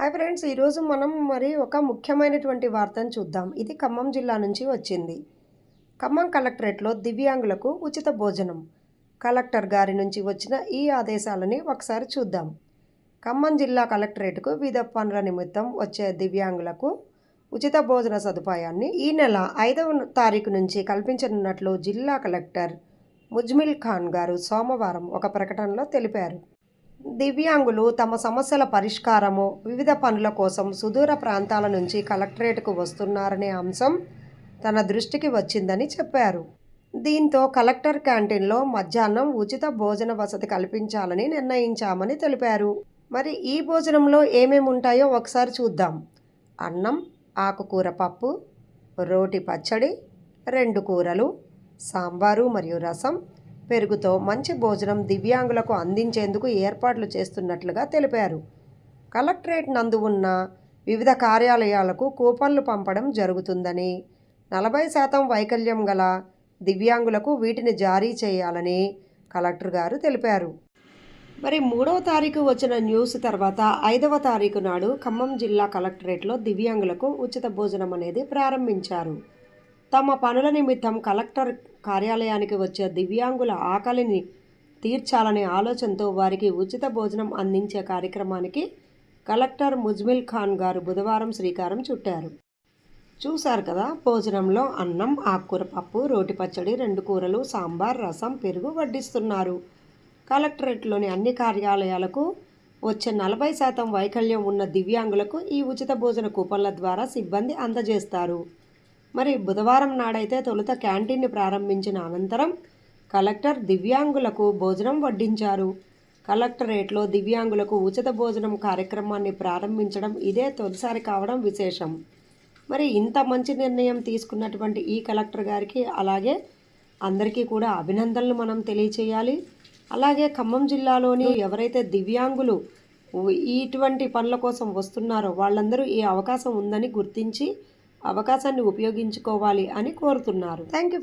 Hi friends ఈరోజు మనం మరి ఒక ముఖ్యమైనటువంటి వార్తను చూద్దాం. ఇది ఖమ్మం జిల్లా నుంచి వచ్చింది. ఖమ్మం కలెక్టరేట్లో దివ్యాంగులకు ఉచిత భోజనం. కలెక్టర్ గారి నుంచి వచ్చిన ఈ ఆదేశాలని ఒకసారి చూద్దాం. ఖమ్మం జిల్లా కలెక్టరేట్కు వివిధ పనుల నిమిత్తం వచ్చే దివ్యాంగులకు ఉచిత భోజన సదుపాయాన్ని ఈ నెల ఐదవ తారీఖు నుంచి కల్పించనున్నట్లు జిల్లా కలెక్టర్ ముజ్మిల్ ఖాన్ గారు సోమవారం ఒక ప్రకటనలో తెలిపారు. దివ్యాంగులు తమ సమస్యల పరిష్కారము వివిధ పనుల కోసం సుదూర ప్రాంతాల నుంచి కలెక్టరేట్కు వస్తున్నారనే అంశం తన దృష్టికి వచ్చిందని చెప్పారు. దీంతో కలెక్టర్ క్యాంటీన్లో మధ్యాహ్నం ఉచిత భోజన వసతి కల్పించాలని నిర్ణయించామని తెలిపారు. మరి ఈ భోజనంలో ఏమేమి ఉంటాయో ఒకసారి చూద్దాం. అన్నం ఆకుకూర పప్పు రోటి పచ్చడి రెండు కూరలు సాంబారు మరియు రసం పెరుగుతో మంచి భోజనం దివ్యాంగులకు అందించేందుకు ఏర్పాట్లు చేస్తున్నట్లుగా తెలిపారు. కలెక్టరేట్ నందు ఉన్న వివిధ కార్యాలయాలకు కూపన్లు పంపడం జరుగుతుందని నలభై శాతం వైకల్యం గల దివ్యాంగులకు వీటిని జారీ చేయాలని కలెక్టర్ గారు తెలిపారు. మరి మూడవ తారీఖు వచ్చిన న్యూస్ తర్వాత ఐదవ తారీఖు నాడు ఖమ్మం జిల్లా కలెక్టరేట్లో దివ్యాంగులకు ఉచిత భోజనం అనేది ప్రారంభించారు. తమ పనుల నిమిత్తం కలెక్టర్ కార్యాలయానికి వచ్చే దివ్యాంగుల ఆకలిని తీర్చాలనే ఆలోచనతో వారికి ఉచిత భోజనం అందించే కార్యక్రమానికి కలెక్టర్ ముజ్మిల్ ఖాన్ గారు బుధవారం శ్రీకారం చుట్టారు. చూశారు కదా భోజనంలో అన్నం ఆకుకూర పప్పు రోటి పచ్చడి రెండు కూరలు సాంబార్ రసం పెరుగు వడ్డిస్తున్నారు. కలెక్టరేట్లోని అన్ని కార్యాలయాలకు వచ్చే నలభై శాతం వైకల్యం ఉన్న దివ్యాంగులకు ఈ ఉచిత భోజన కూపన్ల ద్వారా సిబ్బంది అందజేస్తారు. మరి బుధవారం నాడైతే తొలుత క్యాంటీన్ని ప్రారంభించిన అనంతరం కలెక్టర్ దివ్యాంగులకు భోజనం వడ్డించారు. కలెక్టరేట్లో దివ్యాంగులకు ఉచిత భోజనం కార్యక్రమాన్ని ప్రారంభించడం ఇదే తొలిసారి కావడం విశేషం. మరి ఇంత మంచి నిర్ణయం తీసుకున్నటువంటి ఈ కలెక్టర్ గారికి అలాగే అందరికీ కూడా అభినందనలు మనం తెలియచేయాలి. అలాగే ఖమ్మం జిల్లాలోని ఎవరైతే దివ్యాంగులు ఇటువంటి పనుల కోసం వస్తున్నారో వాళ్ళందరూ ఈ అవకాశం ఉందని గుర్తించి అవకాశాన్ని ఉపయోగించుకోవాలి అని కోరుతున్నారు. Thank you